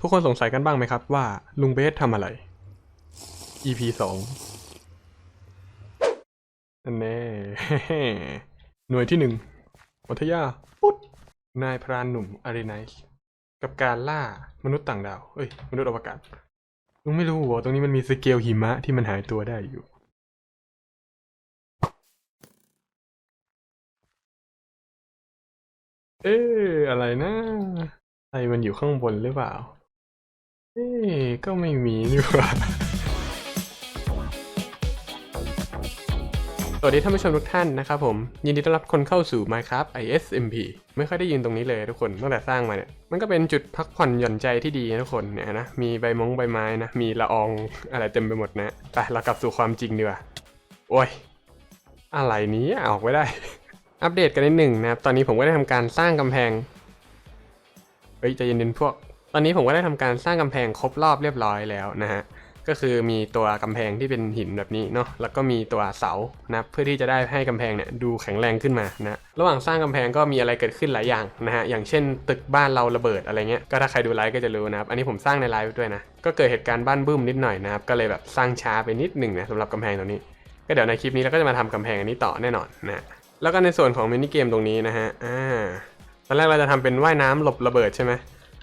ทุกคนสงสัยกันบ้างไหมครับว่าลุงเบสทำอะไร EP สองอันแน่หน่วยที่หนึ่งวัทยาปุ๊ดนายพรานหนุ่มอารีไนส์กับการล่ามนุษย์ต่างดาวเอ้ย มนุษย์อวกาศลุงไม่รู้ว่าตรงนี้มันมีสเกลหิมะที่มันหายตัวได้อยู่ เอ๊ะอะไรนะอะไรมันอยู่ข้างบนหรือเปล่า เอ๊ก็ไม่มีนี่หว่า สวัสดีท่านผู้ชมทุกท่านนะครับผม ยินดีต้อนรับคนเข้าสู่ Minecraft ISMP ไม่ค่อยได้ยินตรงนี้เลยทุกคนตั้งแต่สร้างมาเนี่ย มันก็เป็นจุดพักผ่อนหย่อนใจที่ดีนะทุกคนเนี่ยนะ มีใบมงใบไม้นะ มีละอองอะไรเต็มไปหมดนะไปเรากลับสู่ความจริงดีกว่า โอ้ย อะไรนี้ออกไม่ได้ อัปเดตกันนิดหนึ่งนะครับ ตอนนี้ผมก็ได้ทำการสร้างกำแพง เฮ้ยใจเย็นๆพวก อนนี้ผมก็ได้ทำการสร้างกำแพงครบรอบเรียบร้อยแล้วนะฮะ ก็คือมีตัวกำแพงที่เป็นหินแบบนี้เนาะ แล้วก็มีตัวเสานะเพื่อที่จะได้ให้กำแพงเนี่ยดูแข็งแรงขึ้นมานะ ระหว่างสร้างกำแพงก็มีอะไรเกิดขึ้นหลายอย่างนะฮะ อย่างเช่น ตึกบ้านเราระเบิดอะไรเงี้ย ก็ถ้าใครดูไลฟ์ก็จะรู้นะครับ อันนี้ผมสร้างในไลฟ์ด้วยนะ ก็เกิดเหตุการณ์บ้านบึ้มนิดหน่อยนะครับ ก็เลยแบบสร้างช้าไปนิดหนึ่งนะสำหรับกำแพงตรงนี้ ก็เดี๋ยวในคลิปนี้เราก็จะมาทำกำแพงอันนี้ต่อแน่นอนนะ แล้วก็ในส่วนของมินิเกมตรงนี้นะฮะ อ่า ตอนแรกเราจะทำเป็นว่ายน้ำหลบระเบิดใช่ไหม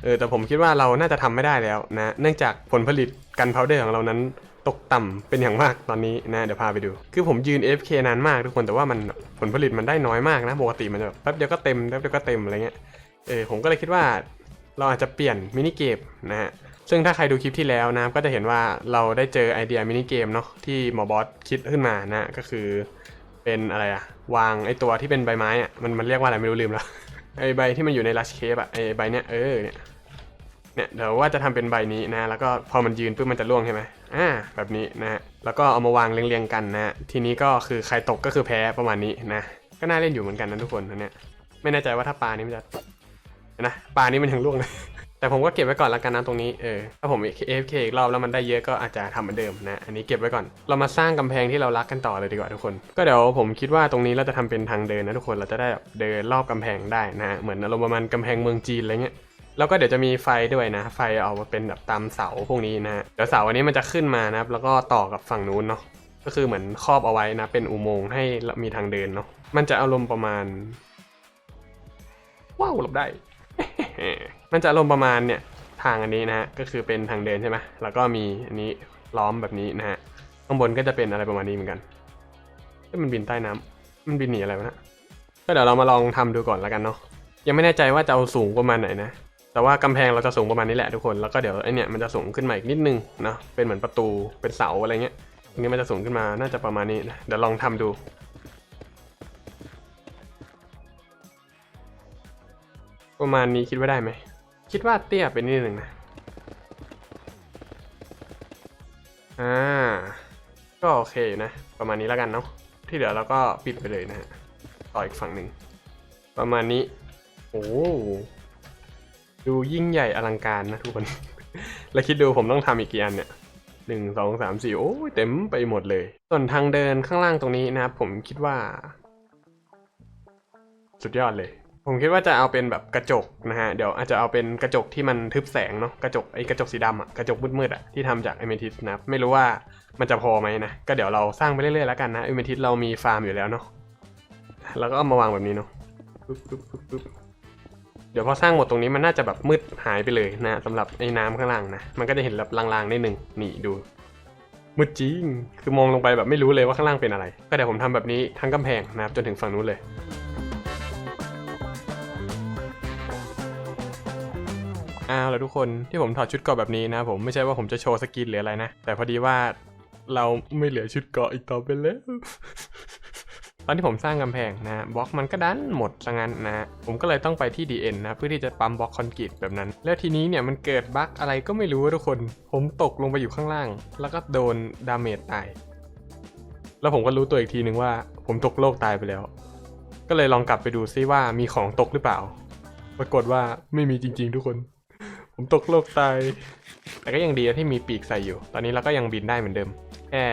เออแต่ผมคิดว่าเราน่าจะทำไม่ได้แล้วนะ เนื่องจากผลผลิตกันพาวเดอร์ของเรานั้นตกต่ำเป็นอย่างมากตอนนี้นะเดี๋ยวพาไปดู คือผมยืน AFK นานมากทุกคนแต่ว่ามันผลผลิตมันได้น้อยมากนะปกติมันจะแบบแป๊บเดียวก็เต็มแป๊บเดียวก็เต็มอะไรเงี้ยเออผมก็เลยคิดว่าเราอาจจะเปลี่ยนมินิเกมนะฮะซึ่งถ้าใครดูคลิปที่แล้วนะก็จะเห็นว่าเราได้เจอไอเดียมินิเกมเนาะที่หมอบอสคิดขึ้นมานะก็คือเป็นอะไรอะวางไอตัวที่เป็นใบไม้อะมันมันเรียกว่าอะไรไม่รู้ลืมแล้วไอใบที่มันอยู่ในลัชเคปอะไอใบเนี้ยเออเนี่ย เนี่ยเดี๋ยวว่าจะทำเป็นใบนี้นะแล้วก็พอมันยืนปุ๊บมันจะร่วงใช่ไหมอ่าแบบนี้นะฮะแล้วก็เอามาวางเรียงๆกันนะทีนี้ก็คือใครตกก็คือแพ้ประมาณนี้นะก็น่าเล่นอยู่เหมือนกันนะทุกคนอันเนี้ยไม่แน่ใจว่าถ้าปลานี้มันจะนะปลานี้มันยังร่วงเลยแต่ผมก็เก็บไว้ก่อนละกันนะตรงนี้เออถ้าผม AFK อีกรอบแล้วมันได้เยอะก็อาจจะทำเหมือนเดิมนะ อันนี้เก็บไว้ก่อน เรามาสร้างกำแพงที่เรารักกันต่อเลยดีกว่าทุกคน ก็เดี๋ยวผมคิดว่าตรงนี้เราจะทำเป็นทางเดินนะทุกคนเราจะได้เดินรอบกำแพงได้นะเหมือนอารมณ์ประมาณกำแพงเมืองจีนอะไรเงี้ย แล้วก็เดี๋ยวจะมีไฟด้วยนะ ไฟเอามาเป็นแบบตามเสาพวกนี้นะเดี๋ยวเสาอันนี้มันจะขึ้นมานะครับ แล้วก็ต่อกับฝั่งนู้นเนาะก็คือเหมือนครอบเอาไว้นะ เป็นอุโมงค์ให้มีทางเดินเนาะมันจะอารมณ์ประมาณว้าวหลบได้ มันจะอารมณ์ประมาณเนี่ยทางอันนี้นะฮะก็คือเป็นทางเดินใช่ไหมแล้วก็มีอันนี้ล้อมแบบนี้นะฮะข้างบนก็จะเป็นอะไรประมาณนี้เหมือนกันมันบินใต้น้ำมันบินหนีอะไรวะนะก็เดี๋ยวเรามาลองทำดูก่อนแล้วกันเนาะยังไม่แน่ใจว่าจะเอาสูงประมาณไหนนะ แต่ว่ากำแพงเราจะสูงประมาณนี้แหละทุกคน แล้วก็เดี๋ยวไอเนี่ยมันจะสูงขึ้นมาอีกนิดนึงเนาะเป็นเหมือนประตูเป็นเสาอะไรเงี้ยตรงนี้มันจะสูงขึ้นมาน่าจะประมาณนี้นะเดี๋ยวลองทำดูประมาณนี้คิดว่าได้ไหม คิดว่าเตี้ยไปนิดหนึ่งนะ อ่า ก็โอเคอยู่นะ ประมาณนี้แล้วกันเนาะ ที่เหลือเราก็ปิดไปเลยนะฮะ ต่ออีกฝั่งหนึ่ง ประมาณนี้ โอ้ ดูยิ่งใหญ่อลังการนะทุกคน แล้วคิดดูผมต้องทำอีกกี่อันเนี่ยหนึ่งสองสามสี่โอ้ยเต็มไปหมดเลย ส่วนทางเดินข้างล่างตรงนี้นะครับผมคิดว่า สุดยอดเลย ผมคิดว่าจะเอาเป็นแบบกระจกนะฮะ เดี๋ยวอาจจะเอาเป็นกระจกที่มันทึบแสงเนาะกระจกไอ้กระจกสีดำอะกระจกมืดๆอะที่ทำจากเอเมทิสนะครับไม่รู้ว่ามันจะพอไหมนะ ก็เดี๋ยวเราสร้างไปเรื่อยๆแล้วกันนะเอเมทิสเรามีฟาร์มอยู่แล้วเนาะแล้วก็เอามาวางแบบนี้เนาะปึ๊บปึ๊บปึ๊บปึ๊บ เดี๋ยวพอสร้างหมดตรงนี้มันน่าจะแบบมืดหายไปเลยนะสำหรับไอ้น้ำข้างล่างนะ มันก็จะเห็นแบบลางๆนิดหนึ่งนี่ดูมืดจริง คือมองลงไปแบบไม่รู้เลยว่าข้างล่างเป็นอะไร ก็เดี๋ยวผมทำแบบนี้ทั้งกำแพงนะครับจนถึงฝั่งนู้นเลย อ้าวแล้วทุกคนที่ผมถอดชุดเกาะแบบนี้นะผมไม่ใช่ว่าผมจะโชว์สกินหรืออะไรนะ แต่พอดีว่าเราไม่เหลือชุดเกาะอีกต่อไปแล้ว ตอนที่ผมสร้างกำแพงนะบล็อกมันก็ดันหมดซะงั้นนะผมก็เลยต้องไปที่ DN นะเพื่อที่จะปั๊มบล็อกคอนกรีตแบบนั้น แล้วทีนี้เนี่ยมันเกิดบั๊กอะไรก็ไม่รู้ทุกคน ผมตกลงไปอยู่ข้างล่าง แล้วก็โดนดาเมจตาย แล้วผมก็รู้ตัวอีกทีนึงว่า ผมตกโลกตายไปแล้ว ก็เลยลองกลับไปดูซิว่ามีของตกหรือเปล่า ปรากฏว่าไม่มีจริง ๆ ทุกคน ผมตกโลกตาย แต่ก็ยังดีที่มีปีกใส่อยู่ ตอนนี้เราก็ยังบินได้เหมือนเดิม แค่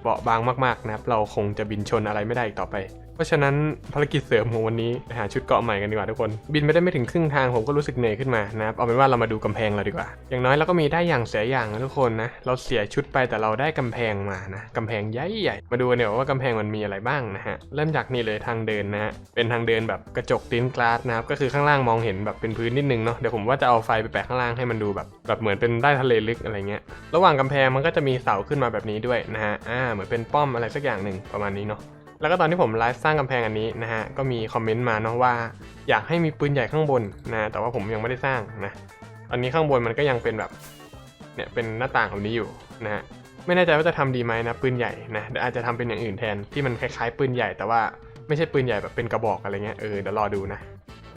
เบาะบางมากๆนะครับ เราคงจะบินชนอะไรไม่ได้อีกต่อไป เพราะฉะนั้นภารกิจเสริมของวันนี้ไปหาชุดเกาะใหม่กันดีกว่าทุกคน บินไม่ได้ไม่ถึงครึ่งทางผมก็รู้สึกเหนื่อยขึ้นมานะครับเอาเป็นว่าเรามาดูกำแพงเราดีกว่า อย่างน้อยเราก็มีได้อย่างเสียอย่างนะทุกคนนะเราเสียชุดไปแต่เราได้กำแพงมานะกำแพงใหญ่ๆมาดูกันเดี๋ยวว่ากำแพงมันมีอะไรบ้างนะฮะเริ่มจากนี่เลยทางเดินนะฮะเป็นทางเดินแบบกระจกติ้นกลาสนะครับก็คือข้างล่างมองเห็นแบบเป็นพื้นนิดนึงเนาะเดี๋ยวผมว่าจะเอาไฟไปแปะข้างล่างให้มันดูแบบแบบเหมือนเป็นใต้ทะเลลึกอะไรเงี้ยระหว่างกำแพงมันก็จะมีเสาขึ้นมาแบบนี้ด้วยนะฮะอ่าเหมือนเป็นป้อมอะไรสักอย่างหนึ่งประมาณนี้เนาะ แล้วก็ตอนที่ผมไลฟ์สร้างกำแพงอันนี้นะฮะ ก็มีคอมเมนต์มาเนาะว่า อยากให้มีปืนใหญ่ข้างบนนะ แต่ว่าผมยังไม่ได้สร้างนะ ตอนนี้ข้างบนมันก็ยังเป็นแบบ เนี่ยเป็นหน้าต่างแบบนี้อยู่นะฮะ ไม่แน่ใจว่าจะทำดีไหมนะปืนใหญ่นะเดี๋ยวอาจจะทำเป็นอย่างอื่นแทนที่มันคล้ายๆปืนใหญ่ แต่ว่าไม่ใช่ปืนใหญ่แบบเป็นกระบอกอะไรเงี้ย เออเดี๋ยวรอดูนะ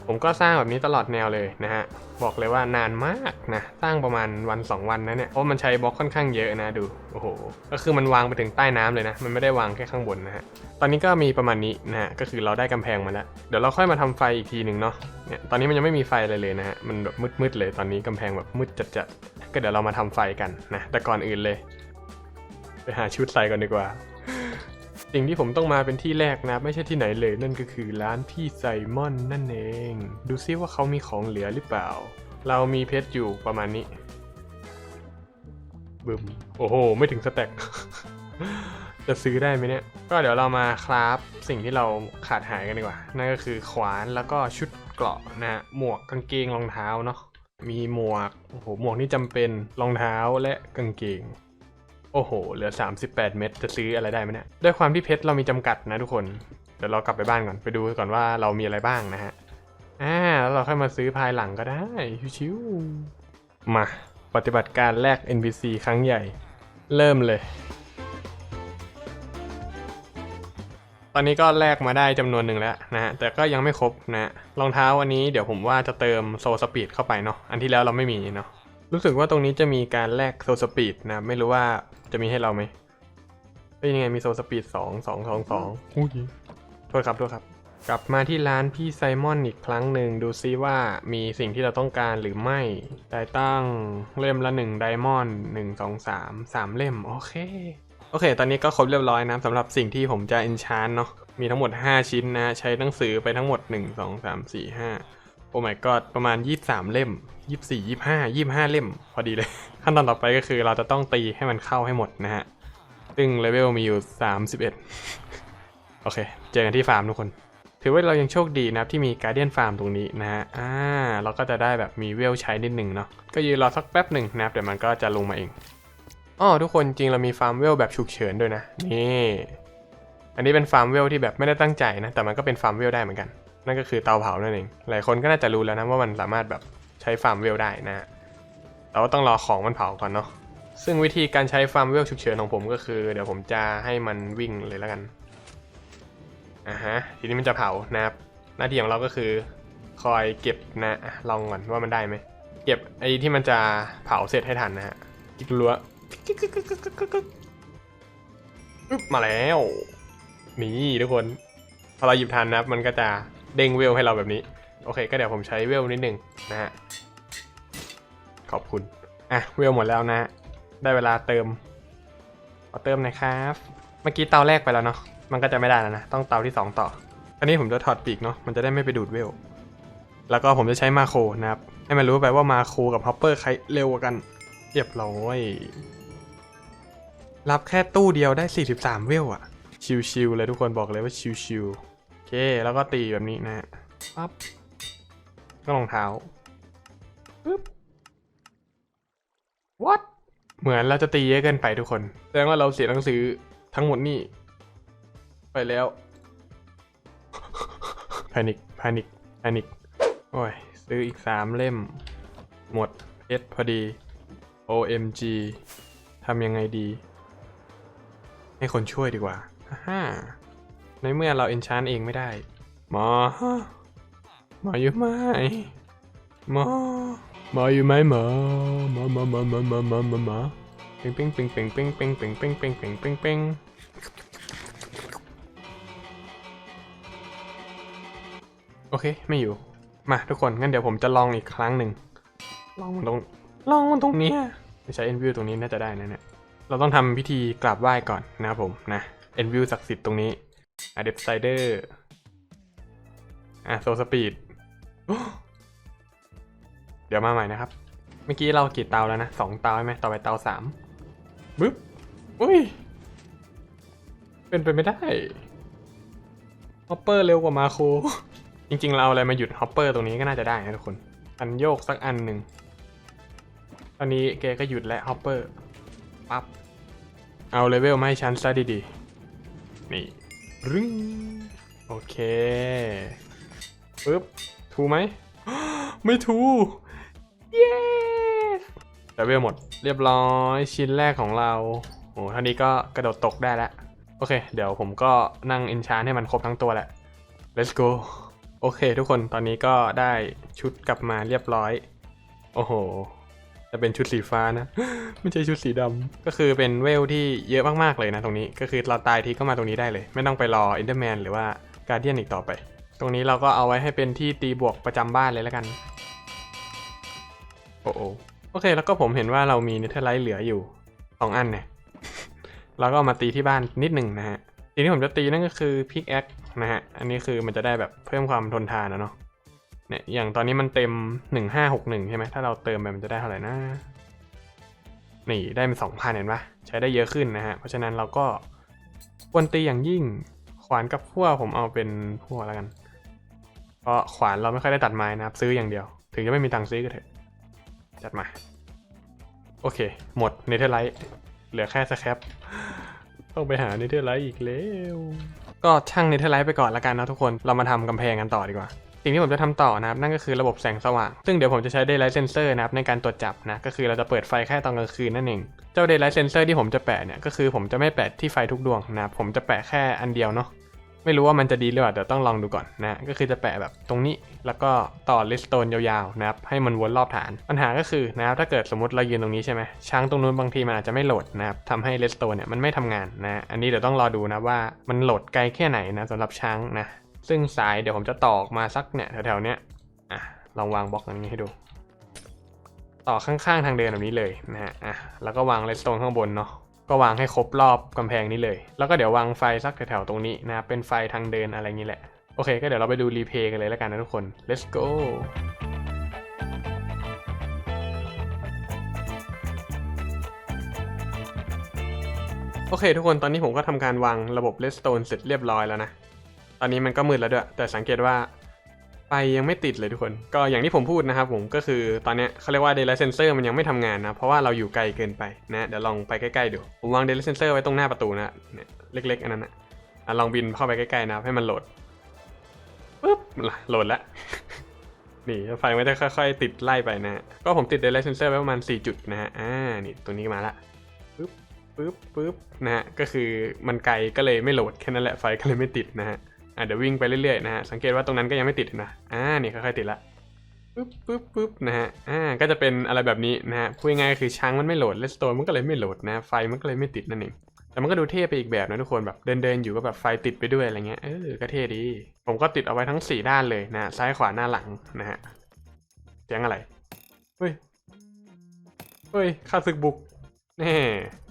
ผมก็สร้างแบบนี้ตลอดแนวเลยนะฮะ บอกเลยว่านานมากนะ สร้างประมาณวัน 2 วันนะเนี่ย เพราะมันใช้บล็อกค่อนข้างเยอะนะดู โอ้โห ก็คือมันวางไปถึงใต้น้ำเลยนะ มันไม่ได้วางแค่ข้างบนนะฮะ ตอนนี้ก็มีประมาณนี้นะฮะ ก็คือเราได้กำแพงมาแล้ว เดี๋ยวเราค่อยมาทำไฟอีกทีหนึ่งเนาะ เนี่ย ตอนนี้มันยังไม่มีไฟอะไรเลยนะฮะ มันแบบมืดๆเลย ตอนนี้กำแพงแบบมืดจัดๆ ก็เดี๋ยวเรามาทำไฟกันนะ แต่ก่อนอื่นเลย ไปหาชุดใส่ก่อนดีกว่า สิ่งที่ผมต้องมาเป็นที่แรกนะ ไม่ใช่ที่ไหนเลยนั่นก็คือร้านพี่ไซมอนนั่นเอง ดูซิว่าเขามีของเหลือหรือเปล่า เรามีเพชรอยู่ประมาณนี้บึมโอ้โห ไม่ถึงสแต็ก จะซื้อได้ไหมเนี่ย ก็เดี๋ยวเรามาคราฟสิ่งที่เราขาดหายกันดีกว่า นั่นก็คือขวานแล้วก็ชุดเกราะนะฮะหมวกกางเกงรองเท้าเนาะมีหมวกโอ้โหหมวกนี่จำเป็นรองเท้าและกางเกง โอ้โห เหลือ 38 เม็ดจะซื้ออะไรได้ไหมเนี่ย ด้วยความที่เพชรเรามีจำกัดนะทุกคน เดี๋ยวเรากลับไปบ้านก่อน ไปดูก่อนว่าเรามีอะไรบ้างนะฮะ อ่า แล้วเราค่อยมาซื้อภายหลังก็ได้ ชิวๆ มาปฏิบัติการแลก NPC ครั้งใหญ่ เริ่มเลย ตอนนี้ก็แลกมาได้จำนวนหนึ่งแล้วนะฮะ แต่ก็ยังไม่ครบนะรองเท้าวันนี้เดี๋ยวผมว่าจะเติมโซสปีดเข้าไปเนาะ อันที่แล้วเราไม่มีเนาะ รู้สึกว่าตรงนี้จะมีการแลกโซสปีดนะ ไม่รู้ว่าจะมีให้เราไหมเป็นยังไงมีโซสปีดสองสองสองสองอุ้ยโทษครับโทษครับ กลับมาที่ร้านพี่ไซมอนอีกครั้งหนึ่งดูซิว่ามีสิ่งที่เราต้องการหรือไม่ได้ตั้งเล่มละหนึ่งไดมอนด์หนึ่งสองสามสามเล่ม โอเค โอเค ตอนนี้ก็ครบเรียบร้อยนะสำหรับสิ่งที่ผมจะ enchant เนาะมีทั้งหมด 5 ชิ้นนะ ใช้หนังสือไปทั้งหมด 1 2 3 4 5 โอ้ my god ประมาณ 23 เล่ม 24 25 25 เล่ม พอดีเลย ขั้นตอนต่อไปก็คือเราจะต้องตีให้มันเข้าให้หมดนะฮะ ซึ่งเลเวลมีอยู่ 31 โอเค เจอกันที่ฟาร์มทุกคน ถือว่าเรายังโชคดีนะครับที่มีการเดียนฟาร์มตรงนี้นะฮะ อ่า เราก็จะได้แบบมีเวลใช้นิดหนึ่งเนาะ ก็ยืนรอสักแป๊บหนึ่งนะครับเดี๋ยวมันก็จะลงมาเองอ๋อทุกคนจริงเรามีฟาร์มเวลแบบฉุกเฉินด้วยนะ นี่ อันนี้เป็นฟาร์มเวลที่แบบไม่ได้ตั้งใจนะ แต่มันก็เป็นฟาร์มเวลได้เหมือนกัน นั่นก็คือเตาเผานั่นเอง หลายคนก็น่าจะรู้แล้วนะว่ามันสามารถแบบใช้ฟาร์มเวลได้นะฮะแต่ว่าต้องรอของมันเผาก่อนเนาะ ซึ่งวิธีการใช้ฟาร์มเวลฉุกเฉินของผมก็คือ เดี๋ยวผมจะให้มันวิ่งเลยแล้วกัน อ่าฮะ ทีนี้มันจะเผานะครับ หน้าที่ของเราก็คือ คอยเก็บนะลองก่อนว่ามันได้ไหม เก็บไอ้ที่มันจะเผาเสร็จให้ทันนะฮะจิกลัวมาแล้ว นี่ทุกคน พอเราหยิบทันนะครับ มันก็จะ เด้งเวลให้เราแบบนี้ โอเค ก็เดี๋ยวผมใช้เวลนิดหนึ่งนะฮะ ขอบคุณ อะ เวลหมดแล้วนะ ได้เวลาเติมขอเติมนะครับ เมื่อกี้เตาแรกไปแล้วเนาะ มันก็จะไม่ได้แล้วนะ ต้องเตาที่ 2 ต่อ อันนี้ผมจะถอดปีกเนาะ มันจะได้ไม่ไปดูดเวล แล้วก็ผมจะใช้มาโครนะครับ ให้มันรู้ไปว่ามาโครกับฮอปเปอร์ใครเร็วกว่ากัน เรียบร้อย รับแค่ตู้เดียวได้ 43 เวลอะชิวๆเลยทุกคนบอกเลยว่าชิวๆ เคแล้วก็ตีแบบนี้นะฮะปั๊บก็รองเท้าปึ๊บ what เหมือนเราจะตีเยอะเกินไปทุกคน แสดงว่าเราเสียหนังสือทั้งหมดนี่ ไปแล้วแพนิคแพนิคแพนิคโอ้ย ซื้ออีกสามเล่ม หมดเพชรพอดี OMG ทำยังไงดี ให้คนช่วยดีกว่าฮ่า ในเมื่อเราเอนชานเองไม่ได้ หมอ หมออยู่ไหมหมอ หมออยู่ไหมหมอ หมอหมอหมอหมอหมอหมอหมอหมอเป่งเป่งเป่งเป่งเป่งเป่งเป่งเป่งเป่งเป่งเป่งเป่งโอเค ไม่อยู่ มาทุกคน งั้นเดี๋ยวผมจะลองอีกครั้งหนึ่ง ลองมันตรง ลองมันตรงเนี้ยไม่ใช้ Enview ตรงนี้น่าจะได้นะเนี่ย เราต้องทำพิธีกราบไหว้ก่อนนะครับผมนะ Enview ศักดิ์สิทธิ์ตรงนี้ อะเดฟไซเดอร์อะโซสปีดเดี๋ยวมาใหม่นะครับ เมื่อกี้เรากี่เตาแล้วนะสองเตาใช่ไหมต่อไปเตาสามบึ๊บอุ้ย เป็นไปไม่ได้ฮอปเปอร์เร็วกว่ามาโคจริงๆ เราเอาอะไรมาหยุดฮอปเปอร์ตรงนี้ก็น่าจะได้นะทุกคน อันโยกสักอันหนึ่งตอนนี้แกก็หยุดแล้วฮอปเปอร์ปั๊บเอาเลเวลมาให้ฉันซะดีๆ นี่ รึงโอเคปึ๊บทูไหม ไม่ทู เย้เลเวลหมด เรียบร้อยชิ้นแรกของเราโอ้ท่านี้ก็กระโดดตกได้แล้ว โอเค เดี๋ยวผมก็นั่งเอนชานให้มันครบทั้งตัวแหละ let's go โอเค ทุกคนตอนนี้ก็ได้ชุดกลับมาเรียบร้อย โอ้โห จะเป็นชุดสีฟ้านะ ไม่ใช่ชุดสีดำก็คือเป็นเวลที่เยอะมากๆเลยนะตรงนี้ก็คือเราตายทีก็มาตรงนี้ได้เลย ไม่ต้องไปรออินเตอร์แมนหรือว่าการเดียนอีกต่อไป ตรงนี้เราก็เอาไว้ให้เป็นที่ตีบวกประจำบ้านเลยแล้วกัน โอ้โอโอเค แล้วก็ผมเห็นว่าเรามีเนเธอร์ไลท์เหลืออยู่สองอันเนี่ยเราก็มาตีที่บ้านนิดหนึ่งนะฮะสิ่งที่ผมจะตีนั่นก็คือพิกแอคนะฮะอันนี้คือมันจะได้แบบเพิ่มความทนทานนะเนาะ เนี่ยอย่างตอนนี้มันเต็ม 1561 ใช่ไหมถ้าเราเติมไปมันจะได้เท่าไหร่นะนี่ได้เป็น2,000เห็นปะใช้ได้เยอะขึ้นนะฮะ เพราะฉะนั้นเราก็ควรตีอย่างยิ่งขวานกับพั่วผมเอาเป็นพั่วแล้วกัน เพราะขวานเราไม่ค่อยได้ตัดไม้นะครับ ซื้ออย่างเดียว ถึงจะไม่มีตังค์ซื้อก็เถอะ จัดมา โอเค หมดเนเธอร์ไลท์เหลือแค่สแครปต้องไปหาเนเธอร์ไลท์อีกแล้ว ก็ช่างเนเธอร์ไลท์ไปก่อนละกันนะทุกคนเรามาทำกำแพงกันต่อดีกว่า สิ่งที่ผมจะทำต่อนะครับนั่นก็คือระบบแสงสว่าง ซึ่งเดี๋ยวผมจะใช้ Daylight Sensor นะครับในการตรวจจับนะก็คือเราจะเปิดไฟแค่ตอนกลางคืนนั่นเอง เจ้า Daylight Sensor ที่ผมจะแปะเนี่ยก็คือผมจะไม่แปะที่ไฟทุกดวงนะครับผมจะแปะแค่อันเดียวเนาะไม่รู้ว่ามันจะดีหรือเปล่าเดี๋ยวต้องลองดูก่อนนะก็คือจะแปะแบบตรงนี้ แล้วก็ต่อเลสโตนยาวๆนะครับให้มันวนรอบฐาน ปัญหาก็คือนะครับถ้าเกิดสมมติเรายืนตรงนี้ใช่ไหมช้างตรงนู้นบางทีมันอาจจะไม่โหลดนะครับทำให้เลสโตนเนี่ยมันไม่ทำงานนะอันนี้เดี๋ยวต้องรอดูนะว่ามันโหลดไกลแค่ไหนนะสำหรับช้างนะ ซึ่งสายเดี๋ยวผมจะต่อออกมาสักเนี่ยแถวๆเนี้ยอะลองวางบล็อกอันนี้ให้ดู ต่อข้างๆทางเดินแบบนี้เลยนะฮะอะแล้วก็วางเลสโตนข้างบนเนาะก็วางให้ครบรอบกำแพงนี้เลย แล้วก็เดี๋ยววางไฟสักแถวๆตรงนี้นะเป็นไฟทางเดินอะไรงนี้แหละโอเค ก็เดี๋ยวเราไปดูรีเพย์กันเลยแล้วกันนะทุกคน let's go โอเค ทุกคนตอนนี้ผมก็ทำการวางระบบเลสโตนเสร็จเรียบร้อยแล้วนะ ตอนนี้มันก็มืดแล้วด้วย แต่สังเกตว่าไฟยังไม่ติดเลยทุกคน ก็อย่างที่ผมพูดนะครับผมก็คือตอนนี้เขาเรียกว่า Daylight Sensor มันยังไม่ทำงานนะ เพราะว่าเราอยู่ไกลเกินไปนะเดี๋ยวลองไปใกล้ๆดู ผมวาง Daylight Sensor ไว้ตรงหน้าประตูนะเนี่ยเล็กๆอันนั้นนะอะลองบินเข้าไปใกล้ๆนะให้มันโหลดปุ๊บล่ะโหลดแล้วนี่ไฟไมันจะค่อยๆ ติดไล่ไปนะก็ผมติด Daylight Sensor ไว้ประมาณ 4 จุดนะฮะอ่านี่ตัวนี้มาละปึ๊บปึ๊บปึ๊บนะฮะก็คือมันไกลก็เลยไม่โหลดแค่นั้นแหละไฟก็เลยไม่ติดนะฮะ่ะเดี๋ยววิ่งไปเรื่อยๆนะฮะสังเกตว่าตรงนั้นก็ยังไม่ติดนะอ่านี่ค่อยๆติดละปึ๊บปึ๊บปึ๊บนะฮะอ่าก็จะเป็นอะไรแบบนี้นะฮะพูดง่ายๆคือช้างมันไม่โหลดเลสโตนมันก็เลยไม่โหลดนะไฟมันก็เลยไม่ติดนั่นเองแต่มันก็ดูเท่ไปอีกแบบนะทุกคนแบบเดินๆอยู่ก็แบบไฟติดไปด้วยอะไรเงี้ยเออก็เท่ดี ผมก็ติดเอาไว้ทั้ง 4 ด้านเลยนะซ้ายขวาหน้าหลังนะฮะเสียงอะไรเฮ้ยเฮ้ยข้าศึกบุกแน่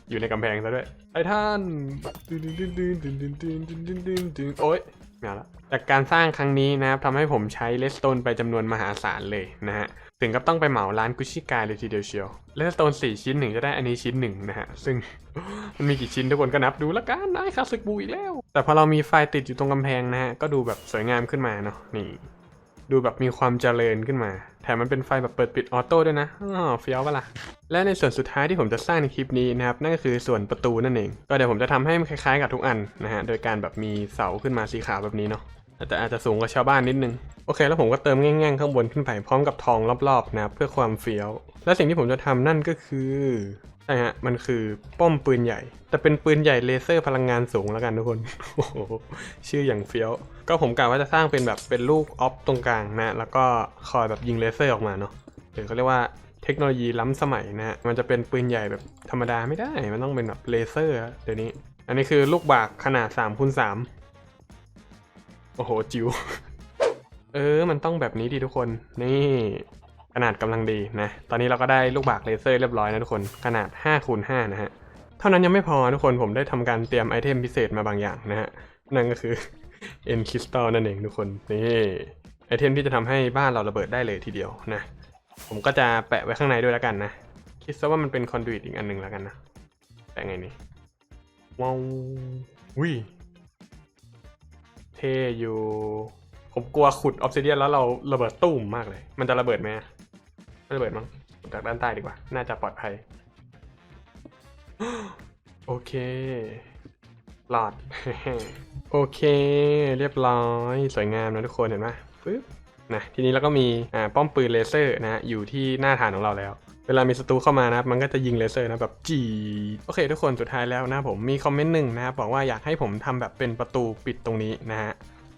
อยู่ในกำแพงซะด้วยไอ้ท่านโอ้ย เอาละจากการสร้างครั้งนี้นะครับทำให้ผมใช้เลสโตนไปจำนวนมหาศาลเลยนะฮะถึงกับต้องไปเหมาร้านกุชิกายเลยทีเดียวเชียวเลสโตน4ชิ้นหนึ่งจะได้อันนี้ชิ้นหนึ่งนะฮะซึ่งมันมีกี่ชิ้นทุกคนก็นับดูละกันนายคาสึกบูอีกแล้ว แต่พอเรามีไฟติดอยู่ตรงกำแพงนะฮะก็ดูแบบสวยงามขึ้นมาเนาะนี่ ดูแบบมีความเจริญขึ้นมา แถมมันเป็นไฟแบบเปิดปิดออโต้ด้วยนะอ๋อเฟี้ยวปะล่ะ และในส่วนสุดท้ายที่ผมจะสร้างในคลิปนี้นะครับ นั่นก็คือส่วนประตูนั่นเอง ก็เดี๋ยวผมจะทำให้มันคล้ายๆกับทุกอันนะฮะ โดยการแบบมีเสาขึ้นมาสีขาวแบบนี้เนาะ แต่อาจจะสูงกว่าชาวบ้านนิดนึง โอเค แล้วผมก็เติมแง่งๆข้างบนขึ้นไปพร้อมกับทองรอบๆนะเพื่อความเฟี้ยว และสิ่งที่ผมจะทำนั่นก็คือ ใช่ฮะ มันคือป้อมปืนใหญ่ แต่เป็นปืนใหญ่เลเซอร์พลังงานสูงแล้วกันทุกคน โอ้โห ชื่ออย่างเฟี้ยว ก็ผมกะว่าจะสร้างเป็นแบบเป็นลูกออฟตรงกลางนะ แล้วก็คอยแบบยิงเลเซอร์ออกมาเนาะหรือเขาเรียกว่าเทคโนโลยีล้ำสมัยนะฮะ มันจะเป็นปืนใหญ่แบบธรรมดาไม่ได้ มันต้องเป็นแบบเลเซอร์เดี๋ยวนี้ อันนี้คือลูกบากขนาด3คูณ3โอ้โหจิ๋ว เออ มันต้องแบบนี้ดีทุกคน นี่ ขนาดกำลังดีนะ ตอนนี้เราก็ได้ลูกบากเลเซอร์เรียบร้อยนะทุกคน ขนาด5คูณ5นะฮะ เท่านั้นยังไม่พอทุกคนผมได้ทำการเตรียมไอเทมพิเศษมาบางอย่างนะฮะ นั่นก็คือเอ็นคริสตัลนั่นเองทุกคน นี่ไอเทมที่จะทำให้บ้านเราระเบิดได้เลยทีเดียวนะ ผมก็จะแปะไว้ข้างในด้วยแล้วกันนะ คิดซะว่ามันเป็นคอนดู i t อีกอันหนึ่งแล้วกันนะ แปะไงนี่ว้าววิเท่อยู่ ผมกลัวขุดออฟซิเดียนแล้วเราระเบิดตุ้มมากเลย มันจะระเบิดไหมไม่ระเบิดมั้งจากด้านใต้ดีกว่า น่าจะปลอดภัย โอเคหลอด โอเค เรียบร้อย สวยงามนะทุกคนเห็นไหมปึ๊บนะทีนี้เราก็มีอ่าป้อมปืนเลเซอร์นะอยู่ที่หน้าฐานของเราแล้ว เวลามีศัตรูเข้ามานะมันก็จะยิงเลเซอร์นะแบบจีโอเค ทุกคนสุดท้ายแล้วนะผมมีคอมเมนต์หนึ่งนะบบอกว่าอยากให้ผมทำแบบเป็นประตูปิดตรงนี้นะฮะ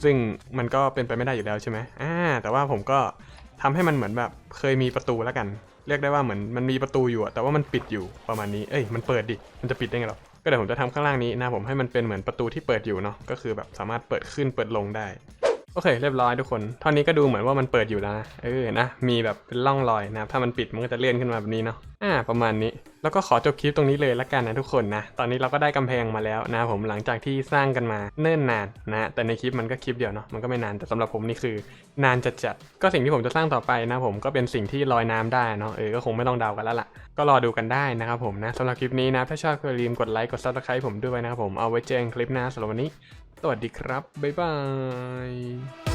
ซึ่งมันก็เป็นไปไม่ได้อยู่แล้วใช่ไหมอ่าแต่ว่าผมก็ทำให้มันเหมือนแบบเคยมีประตูแล้วกัน เรียกได้ว่าเหมือนมันมีประตูอยู่แต่ว่ามันปิดอยู่ประมาณนี้เอ้ยมันเปิดดิมันจะปิดได้ไงหรอก็เดี๋ยวผมจะทำข้างล่างนี้นะผมให้มันเป็นเหมือนประตูที่เปิดอยู่เนาะก็คือแบบสามารถเปิดขึ้นเปิดลงได้ โอเคเรียบร้อยทุกคนท่อนนี้ก็ดูเหมือนว่ามันเปิดอยู่แล้วนะเออนะมีแบบเป็นร่องรอยนะครับถ้ามันปิดมันก็จะเลื่อนขึ้นมาแบบนี้เนาะอ่าประมาณนี้ แล้วก็ขอจบคลิปตรงนี้เลยละกันนะทุกคนนะตอนนี้เราก็ได้กำแพงมาแล้วนะผมหลังจากที่สร้างกันมาเนิ่นนานนะแต่ในคลิปมันก็คลิปเดียวเนาะมันก็ไม่นานแต่สำหรับผมนี่คือ นานจัดจัดๆก็สิ่งที่ผมจะสร้างต่อไปนะผมก็เป็นสิ่งที่ลอยน้ำได้เนาะเออก็คงไม่ต้องเดากันแล้วล่ะ ก็รอดูกันได้นะครับผมนะสำหรับคลิปนี้นะถ้าชอบก็อย่าลืมกดไลค์กด subscribe ผมด้วยนะครับผมเอาไว้เจอกันคลิปหน้าสำหรับวันนี้ วัสดีครับ บ๊ายบาย